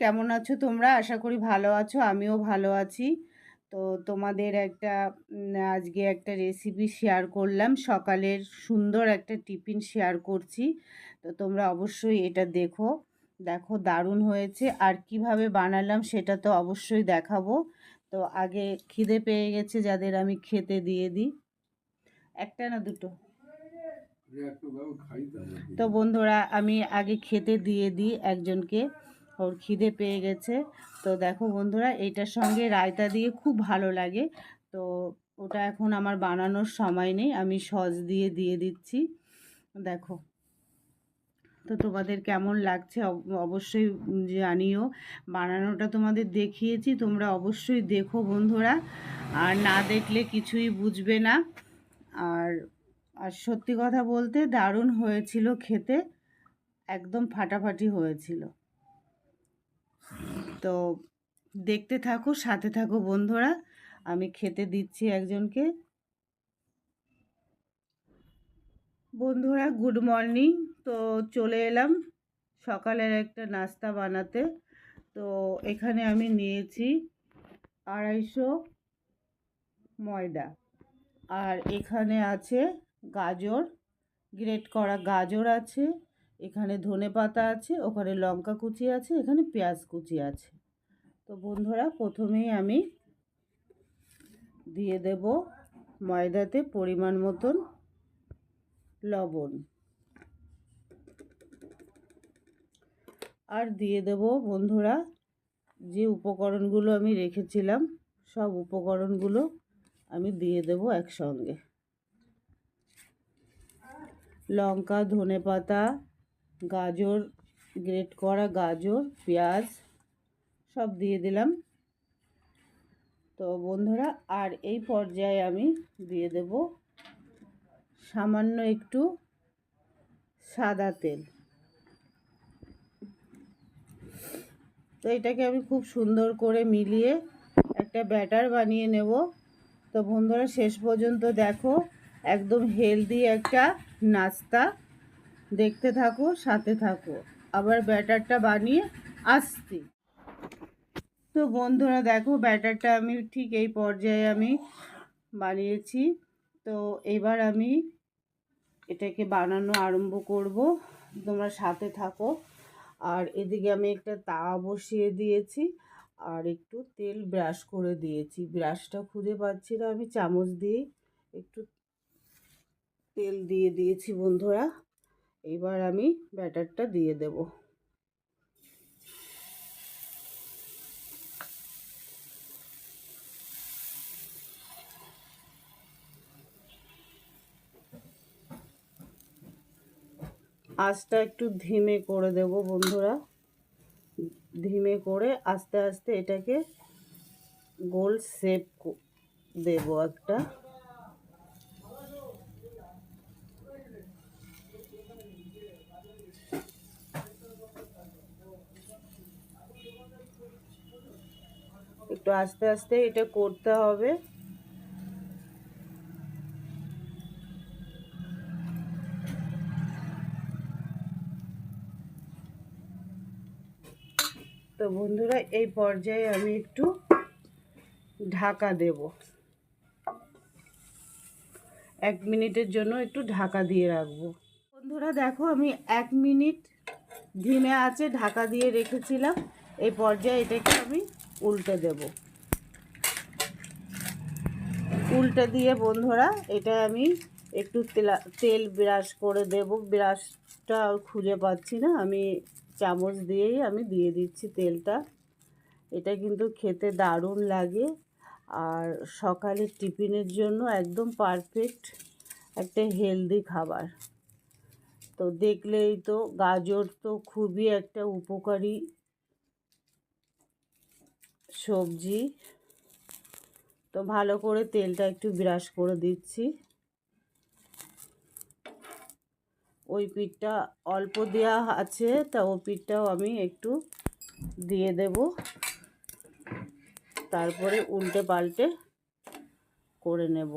কেমন আছো তোমরা? আশা করি ভালো আছো আমিও ভালো আছি। তো তোমাদের একটা আজকে একটা রেসিপি শেয়ার করলাম। সকালের সুন্দর একটা টিফিন শেয়ার করছি। তো তোমরা অবশ্যই এটা দেখো। দেখো দারুণ হয়েছে। আর কীভাবে বানালাম সেটা তো অবশ্যই দেখাবো। তো আগে খিদে পেয়ে গেছে যাদের আমি খেতে দিয়ে দিই। একটা না দুটো? তো বন্ধুরা আমি আগে খেতে দিয়ে দিই একজনকে। ওর খিদে পেয়ে গেছে। তো দেখো বন্ধুরা, এইটার সঙ্গে রায়তা দিয়ে খুব ভালো লাগে। তো ওটা এখন আমার বানানোর সময় নেই, আমি সস দিয়ে দিয়ে দিচ্ছি। দেখো। তো তোমাদের কেমন লাগছে অব- অবশ্যই জানিও। বানানোটা তোমাদের দেখিয়েছি, তোমরা অবশ্যই দেখো বন্ধুরা। আর না দেখলে কিছুই বুঝবে না। আর আর সত্যি কথা বলতে দারুণ হয়েছিল খেতে। একদম ফাটাফাটি হয়েছিল। তো দেখতে থাকো, সাথে থাকো বন্ধুরা। আমি খেতে দিচ্ছি একজনকে। বন্ধুরা, গুড মর্নিং। তো চলে এলাম সকালের একটা নাস্তা বানাতে। তো এখানে আমি নিয়েছি আড়াইশো ময়দা। আর এখানে আছে গাজর, গ্রেট করা গাজর আছে। এখানে ধনে পাতা আছে, ওখানে লঙ্কা কুচি আছে, এখানে পেঁয়াজ কুচি আছে। তো বন্ধুরা, প্রথমেই আমি দিয়ে দেব ময়দাতে পরিমাণ মতন লবণ। আর দিয়ে দেব বন্ধুরা, যে উপকরণগুলো আমি রেখেছিলাম, সব উপকরণগুলো আমি দিয়ে দেব একসঙ্গে। লঙ্কা, ধনে পাতা গাজর গ্রেট করা গাজর, পেঁয়াজ, সব দিয়ে দিলাম। তো বন্ধুরা, আর এই পর্যায়ে আমি দিয়ে দেব সামান্য একটু সাদা তেল। তো এটাকে আমি খুব সুন্দর করে মিলিয়ে একটা ব্যাটার বানিয়ে নেব। তো বন্ধুরা, শেষ পর্যন্ত দেখো, একদম হেলদি একটা নাস্তা। দেখতে থাকো, সাথে থাকো। আবার ব্যাটারটা বানিয়ে আসছি। তো বন্ধুরা, দেখো ব্যাটারটা আমি ঠিক এই পর্যায়ে আমি বানিয়েছি। তো এবার আমি এটাকে বানানো আরম্ভ করব। তোমরা সাথে থাকো। আর এদিকে আমি একটা তাওয়া বসিয়ে দিয়েছি। আর একটু তেল ব্রাশ করে দিয়েছি। ব্রাশটা খুঁজে পাচ্ছি না, আমি চামচ দিয়ে একটু তেল দিয়ে দিয়েছি বন্ধুরা। এবার আমি ব্যাটারটা দিয়ে দেব। আঁচটা একটু ধিমে করে দেব বন্ধুরা। ধিমে করে আস্তে আস্তে এটাকে গোল শেপ দেব একটা। একটু আস্তে আস্তে এটা করতে হবে। তো বন্ধুরা, এই পর্যায়ে আমি একটু ঢাকা দেব। এক মিনিটের জন্য একটু ঢাকা দিয়ে রাখব। বন্ধুরা, দেখো আমি এক মিনিট ধিমে আছে, ঢাকা দিয়ে রেখেছিলাম। এই পর্যায়ে এটাকে আমি উল্টে দেব। উল্টে দিয়ে বন্ধুরা এটা আমি একটু তেলা, তেল ব্রাশ করে দেব। ব্রাশটা খুঁজে পাচ্ছি না, আমি চামচ দিয়েই আমি দিয়ে দিচ্ছি তেলটা। এটা কিন্তু খেতে দারুণ লাগে। আর সকালের টিফিনের জন্য একদম পারফেক্ট একটা হেলদি খাবার। তো দেখলেই তো গাজর তো খুবই একটা উপকারী সবজি। তো ভালো করে তেলটা একটু ব্রাশ করে দিচ্ছি। ওই পিঠটা অল্প দেওয়া আছে, তা ও পিঠটাও আমি একটু দিয়ে দেব। তারপরে উল্টে পাল্টে করে নেব।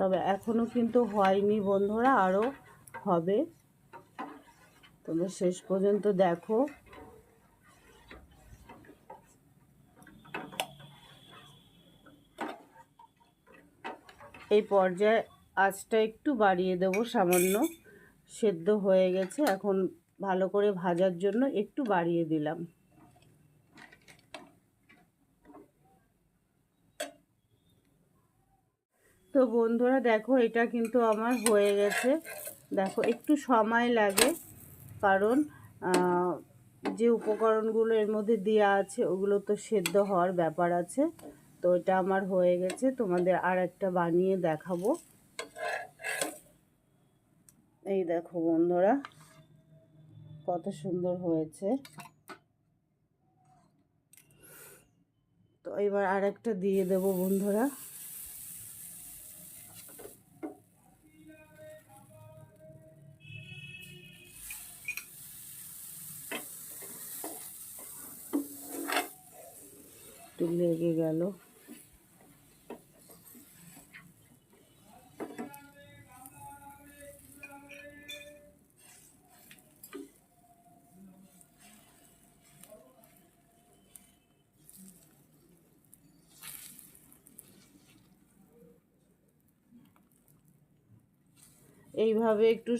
তবে এখনও কিন্তু হয়নি বন্ধুরা আরও হবে। তোমরা শেষ পর্যন্ত দেখো। এই পর্যায়ে আঁচটা একটু বাড়িয়ে দেব, সামান্য সেদ্ধ হয়ে গেছে। এখন ভালো করে ভাজার জন্য একটু বাড়িয়ে দিলাম তো বন্ধুরা, দেখো এটা কিন্তু আমার হয়ে গেছে। দেখো, একটু সময় লাগে, কারণ যে উপকরণগুলো এর মধ্যে দেওয়া আছে, ওগুলো তো সেদ্ধ হওয়ার ব্যাপার আছে। তো এটা আমার হয়ে গেছে, তোমাদের আর একটা বানিয়ে দেখাবো। এই দেখো বন্ধুরা, কত সুন্দর হয়েছে। তো এবার আর একটা দিয়ে দেব বন্ধুরা। একটু লেগে গেল। এইভাবে একটু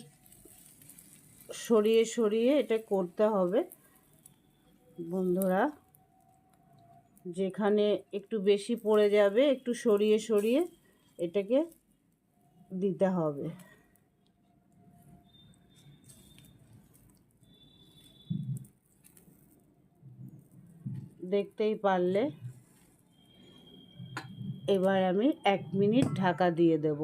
সরিয়ে সরিয়ে এটা করতে হবে বন্ধুরা। যেখানে একটু বেশি পড়ে যাবে, একটু সরিয়ে সরিয়ে এটাকে দিতে হবে। দেখতেই পারলে এবার আমি এক মিনিট ঢাকা দিয়ে দেব।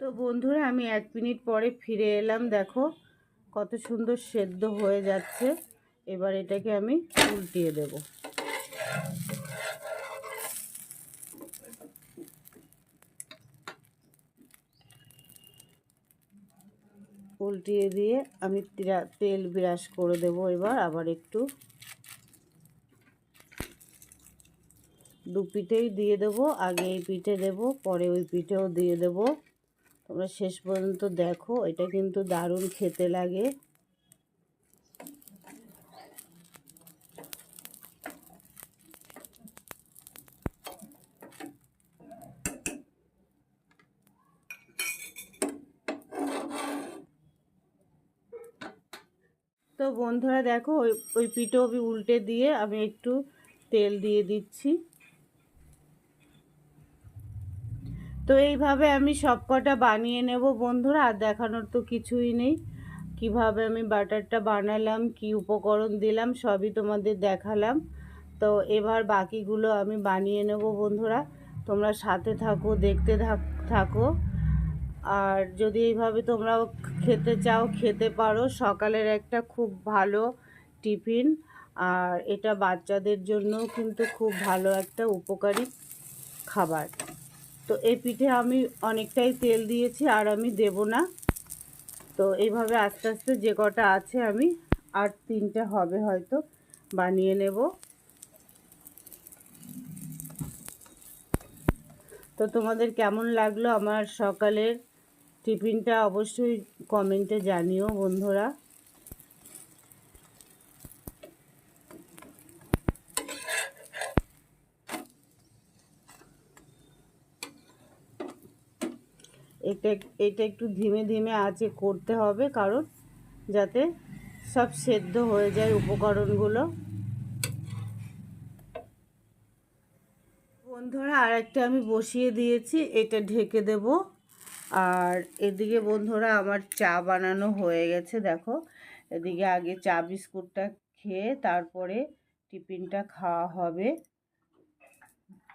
তো বন্ধুরা, আমি এক মিনিট পরে ফিরে এলাম। দেখো কত সুন্দর সেদ্ধ হয়ে যাচ্ছে। এবার এটাকে আমি উল্টিয়ে দেব। উল্টিয়ে দিয়ে আমি তেল বিরাস করে দেব এবার, আবার একটু। দু পিঠেই দিয়ে দেব, আগে এই পিঠে দেব, পরে ওই পিঠেও দিয়ে দেব। তোমরা শেষ পর্যন্ত দেখো, এটা কিন্তু দারুণ খেতে লাগে। বন্ধুরা দেখো, ওই ওই পিঠো উল্টে দিয়ে আমি একটু তেল দিয়ে দিচ্ছি। তো এইভাবে আমি সবকটা বানিয়ে নেব বন্ধুরা, আর দেখানোর তো কিছুই নেই। কীভাবে আমি বাটারটা বানালাম, কি উপকরণ দিলাম, সবই তোমাদের দেখালাম। তো এবার বাকিগুলো আমি বানিয়ে নেব বন্ধুরা, তোমরা সাথে থাকো, দেখতে থাকো। আর যদি এইভাবে তোমরাও খেতে চাও, খেতে পারো। সকালের একটা খুব ভালো টিফিন। আর এটা বাচ্চাদের জন্য কিন্তু খুব ভালো একটা উপকারী খাবার। তো এই পিঠে আমি অনেকটাই তেল দিয়েছি, আর আমি দেব না। তো এইভাবে আস্তে আস্তে যে কটা আছে আমি আর তিনটে হবে হয়তো, বানিয়ে নেব। তো তোমাদের কেমন লাগল আমার সকালের টিফিনটা অবশ্যই কমেন্টে জানিও, বন্ধুরা। এটা এটা একটু ধীমে ধীমে আঁচে করতে হবে কারণ যাতে সব সেদ্ধ হয়ে যায় উপকরণগুলো। বন্ধুরা আর একটা আমি বসিয়ে দিয়েছি, এটা ঢেকে দেব। আর এদিকে বন্ধুরা আমার চা বানানো হয়ে গেছে, দেখো। এদিকে আগে চা বিস্কুটটা খেয়ে তারপরে টিফিনটা খাওয়া হবে।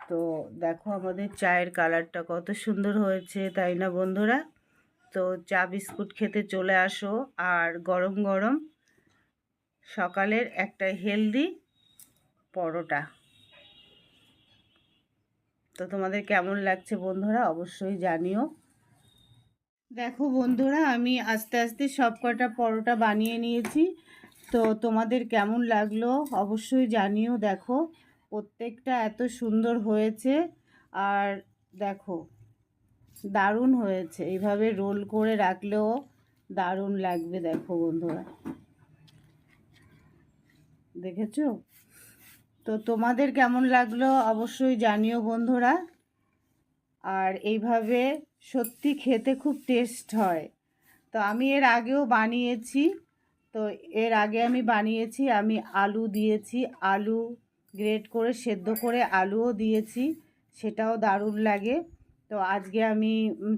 তো দেখো আমাদের চায়ের কালারটা কত সুন্দর হয়েছে, তাই না বন্ধুরা? তো চা বিস্কুট খেতে চলে আসো, আর গরম গরম সকালের একটা হেলদি পরোটা। তো তোমাদের কেমন লাগছে বন্ধুরা, অবশ্যই জানিও। দেখো বন্ধুরা, আমি আস্তে আস্তে সব কটা পরোটা বানিয়ে নিয়েছি। তো তোমাদের কেমন লাগল অবশ্যই জানিও। দেখো, প্রত্যেকটা এত সুন্দর হয়েছে আর দেখো, দারুণ হয়েছে। এইভাবে রোল করে রাখলেও দারুণ লাগবে দেখো বন্ধুরা। দেখেছ? তো তোমাদের কেমন লাগল অবশ্যই জানিও বন্ধুরা। আর এইভাবে সত্যি খেতে খুব টেস্ট হয়। তো আমি এর আগেও বানিয়েছি। তো এর আগে আমি বানিয়েছি, আমি আলু দিয়েছি, আলু গ্রেট করে, সেদ্ধ করে আলুও দিয়েছি, সেটাও দারুণ লাগে। তো আজকে আমি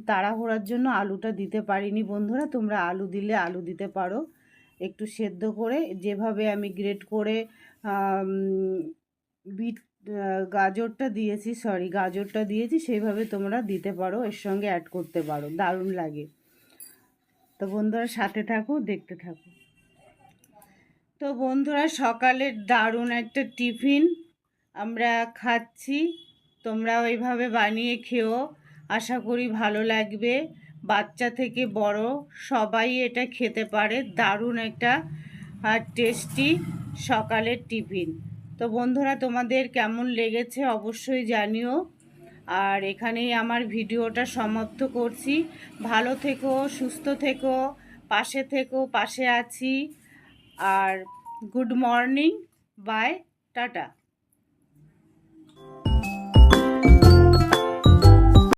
তাড়াহুড়ার জন্য আলুটা দিতে পারিনি বন্ধুরা, তোমরা আলু দিলে আলু দিতে পারো। একটু সেদ্ধ করে, যেভাবে আমি গ্রেট করে বিট গাজরটা দিয়েছি সরি গাজরটা দিয়েছি সেইভাবে তোমরা দিতে পারো, এর সঙ্গে অ্যাড করতে পারো, দারুণ লাগে। তো বন্ধুরা, সাথে থাকো, দেখতে থাকো। তো বন্ধুরা, সকালের দারুণ একটা টিফিন আমরা খাচ্ছি, তোমরা ওইভাবে বানিয়ে খেও, আশা করি ভালো লাগবে। বাচ্চা থেকে বড়, সবাই এটা খেতে পারে, দারুণ একটা আর টেস্টি সকালের টিফিন। তো বন্ধুরা, তোমাদের কেমন লেগেছে অবশ্যই জানিও। আর এখানেই আমার ভিডিওটা সমাপ্ত করছি। ভালো থেকো, সুস্থ থেকো, পাশে থেকো, পাশে আছি। আর গুড মর্নিং, বাই, টাটা।